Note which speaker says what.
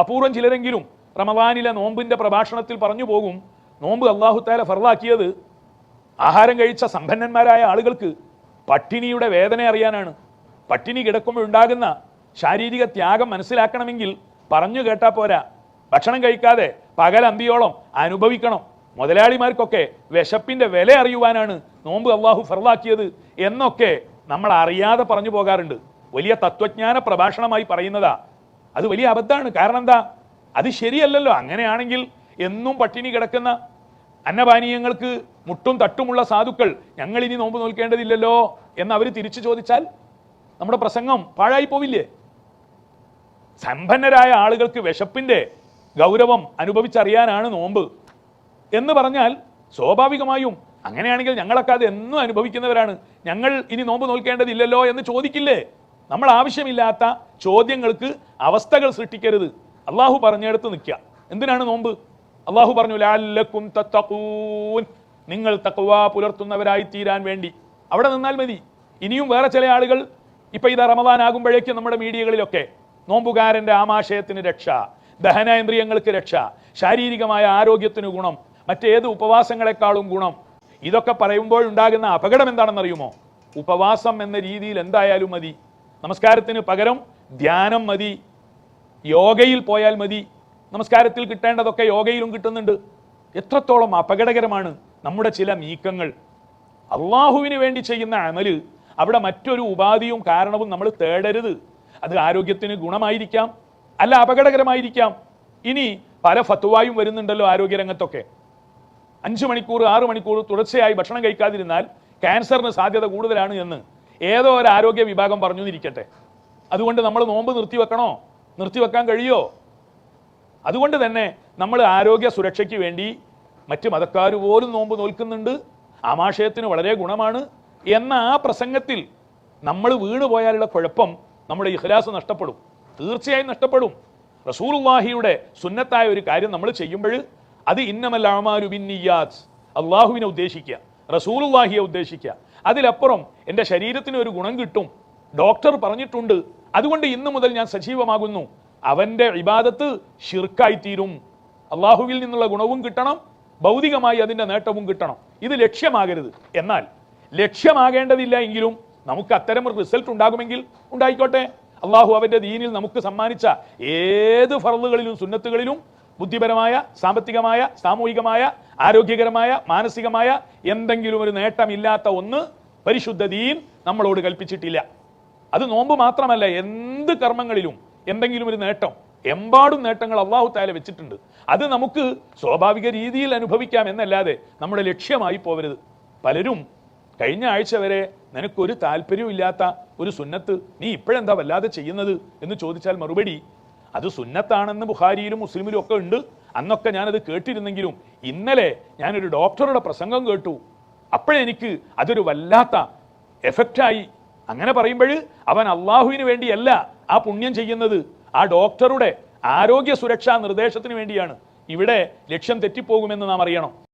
Speaker 1: അപൂർവം ചിലരെങ്കിലും റമദാനിലെ നോമ്പിന്റെ പ്രഭാഷണത്തിൽ പറഞ്ഞു പോകും നോമ്പ് അള്ളാഹുത്താല ഫർലാക്കിയത് ആഹാരം കഴിച്ച സമ്പന്നന്മാരായ ആളുകൾക്ക് പട്ടിണിയുടെ വേദന അറിയാനാണ്. പട്ടിണി കിടക്കുമ്പോൾ ഉണ്ടാകുന്ന ശാരീരിക ത്യാഗം മനസ്സിലാക്കണമെങ്കിൽ പറഞ്ഞു കേട്ടാൽ പോരാ. ഭക്ഷണം കഴിക്കാതെ പകൽ അമ്പിയോളം അനുഭവിക്കണം. മുതലാളിമാർക്കൊക്കെ വിശപ്പിന്റെ വില അറിയുവാനാണ് നോമ്പ് അള്ളാഹു ഫർലാക്കിയത് എന്നൊക്കെ നമ്മൾ അറിയാതെ പറഞ്ഞു പോകാറുണ്ട്. വലിയ തത്വജ്ഞാന പ്രഭാഷണമായി പറയുന്നതാ അത് വലിയ അബദ്ധമാണ്. കാരണം എന്താ? അത് ശരിയല്ലല്ലോ. അങ്ങനെയാണെങ്കിൽ എന്നും പട്ടിണി കിടക്കുന്ന അന്നപാനീയങ്ങൾക്ക് മുട്ടും തട്ടുമുള്ള സാധുക്കൾ ഞങ്ങൾ ഇനി നോമ്പ് നോൽക്കേണ്ടതില്ലല്ലോ എന്ന് അവർ തിരിച്ചു ചോദിച്ചാൽ നമ്മുടെ പ്രസംഗം പാഴായി പോവില്ലേ? സമ്പന്നരായ ആളുകൾക്ക് വിശപ്പിന്റെ ഗൗരവം അനുഭവിച്ചറിയാനാണ് നോമ്പ്. എന്ന് പറഞ്ഞാൽ സ്വാഭാവികമായും അങ്ങനെയാണെങ്കിൽ ഞങ്ങളൊക്കെ അത് എന്നും അനുഭവിക്കുന്നവരാണ്. ഞങ്ങൾ ഇനി നോമ്പ് നോൽക്കേണ്ടതില്ലല്ലോ എന്ന് ചോദിക്കില്ലേ? നമ്മൾ ആവശ്യമില്ലാത്ത ചോദ്യങ്ങൾക്ക് അവസ്ഥകൾ സൃഷ്ടിക്കരുത്. അള്ളാഹു പറഞ്ഞെടുത്ത് നിൽക്കുക. എന്തിനാണ് നോമ്പ്? അള്ളാഹു പറഞ്ഞു ലാലക്കും തത്തക്കൂൻ നിങ്ങൾ തക്കുവ പുലർത്തുന്നവരായി തീരാൻ വേണ്ടി. അവിടെ നിന്നാൽ മതി. ഇനിയും വേറെ ചില ആളുകൾ ഇപ്പം ഇത് റമദാൻ ആകുമ്പോഴേക്കും നമ്മുടെ മീഡിയകളിലൊക്കെ നോമ്പുകാരന്റെ ആമാശയത്തിന് രക്ഷ ദഹനേന്ദ്രിയങ്ങൾക്ക് രക്ഷ ശാരീരികമായ ആരോഗ്യത്തിന് ഗുണം മറ്റേത് ഉപവാസങ്ങളെക്കാളും ഗുണം. ഇതൊക്കെ പറയുമ്പോൾ ഉണ്ടാകുന്ന അപകടം എന്താണെന്നറിയുമോ? ഉപവാസം എന്ന രീതിയിൽ എന്തായാലും മതി. നമസ്കാരത്തിന് പകരം ധ്യാനം മതി. യോഗയിൽ പോയാൽ മതി. നമസ്കാരത്തിൽ കിട്ടേണ്ടതൊക്കെ യോഗയിലും കിട്ടുന്നുണ്ട്. എത്രത്തോളം അപകടകരമാണ് നമ്മുടെ ചില നീക്കങ്ങൾ. അള്ളാഹുവിന് വേണ്ടി ചെയ്യുന്ന അമൽ അവിടെ മറ്റൊരു ഉപാധിയും കാരണവും നമ്മൾ തേടരുത്. അത് ആരോഗ്യത്തിന് ഗുണമായിരിക്കാം. അല്ല അപകടകരമായിരിക്കാം. ഇനി പല ഫത്വായും വരുന്നുണ്ടല്ലോ ആരോഗ്യരംഗത്തൊക്കെ. അഞ്ച് മണിക്കൂർ ആറ് മണിക്കൂർ തുടർച്ചയായി ഭക്ഷണം കഴിക്കാതിരുന്നാൽ ക്യാൻസറിന് സാധ്യത കൂടുതലാണ് എന്ന്. ഏതോ ഒരു ആരോഗ്യ വിഭാഗം പറഞ്ഞു എന്നിരിക്കട്ടെ. അതുകൊണ്ട് നമ്മൾ നോമ്പ് നിർത്തിവെക്കണോ? നിർത്തിവെക്കാൻ കഴിയോ? അതുകൊണ്ട് തന്നെ നമ്മൾ ആരോഗ്യ സുരക്ഷയ്ക്ക് വേണ്ടി മറ്റ് മതക്കാർ പോലും നോമ്പ് നോൽക്കുന്നുണ്ട്. ആമാശയത്തിന് വളരെ ഗുണമാണ്. എന്ന ആ പ്രസംഗത്തിൽ നമ്മൾ വീണുപോയാലുള്ള കുഴപ്പം നമ്മുടെ ഇഹ്ലാസ് നഷ്ടപ്പെടും. തീർച്ചയായും നഷ്ടപ്പെടും. റസൂലുള്ളാഹിയുടെ സുന്നത്തായ ഒരു കാര്യം നമ്മൾ ചെയ്യുമ്പോൾ അത് ബിന്നിയാത്ത് അള്ളാഹുവിനെ ഉദ്ദേശിക്കുക. റസൂലുള്ളാഹിയെ ഉദ്ദേശിക്കുക. അതിലപ്പുറം എന്റെ ശരീരത്തിന് ഒരു ഗുണം കിട്ടും. ഡോക്ടർ പറഞ്ഞിട്ടുണ്ട്. അതുകൊണ്ട് ഇന്നു മുതൽ ഞാൻ സജീവമാകുന്നു. അവന്റെ ഇബാദത്ത് ഷിർക്കായിത്തീരും അള്ളാഹുവിൽ നിന്നുള്ള ഗുണവും കിട്ടണം. ഭൗതികമായി അതിന്റെ നേട്ടവും കിട്ടണം. ഇത് ലക്ഷ്യമാകരുത്. എന്നാൽ ലക്ഷ്യമാകേണ്ടതില്ല എങ്കിലും നമുക്ക് അത്തരം ഒരു റിസൾട്ട് ഉണ്ടാകുമെങ്കിൽ ഉണ്ടായിക്കോട്ടെ. അള്ളാഹു അവന്റെ ദീനിൽ നമുക്ക് സമ്മാനിച്ച ഏത് ഫറലുകളിലും സുന്നത്തുകളിലും ബുദ്ധിപരമായ സാമ്പത്തികമായ സാമൂഹികമായ ആരോഗ്യകരമായ മാനസികമായ എന്തെങ്കിലും ഒരു നേട്ടമില്ലാത്ത ഒന്ന് പരിശുദ്ധ ദീൻ നമ്മളോട് കൽപ്പിച്ചിട്ടില്ല. അത് നോമ്പ് മാത്രമല്ല എന്ത് കർമ്മങ്ങളിലും എന്തെങ്കിലും ഒരു നേട്ടം എമ്പാടും നേട്ടങ്ങൾ അള്ളാഹു താല വെച്ചിട്ടുണ്ട്. അത് നമുക്ക് സ്വാഭാവിക രീതിയിൽ അനുഭവിക്കാം എന്നല്ലാതെ നമ്മുടെ ലക്ഷ്യമായി പോവരുത്. പലരും കഴിഞ്ഞ ആഴ്ച വരെ നിനക്കൊരു താല്പര്യവും ഇല്ലാത്ത ഒരു സുന്നത്ത് നീ ഇപ്പോഴെന്താ വല്ലാതെ ചെയ്യുന്നത് എന്ന് ചോദിച്ചാൽ മറുപടി അത് സുന്നത്താണെന്ന് ബുഹാരിയിലും മുസ്ലിമിലും ഒക്കെ ഉണ്ട്. അന്നൊക്കെ ഞാനത് കേട്ടിരുന്നെങ്കിലും ഇന്നലെ ഞാനൊരു ഡോക്ടറുടെ പ്രസംഗം കേട്ടു. അപ്പോഴെനിക്ക് അതൊരു വല്ലാത്ത എഫക്റ്റായി അങ്ങനെ പറയുമ്പോൾ അവൻ അള്ളാഹുവിന് വേണ്ടിയല്ല ആ പുണ്യം ചെയ്യുന്നത്. ആ ഡോക്ടറുടെ ആരോഗ്യ സുരക്ഷാ നിർദ്ദേശത്തിന് വേണ്ടിയാണ്. ഇവിടെ ലക്ഷ്യം തെറ്റിപ്പോകുമെന്ന് നാം അറിയണം.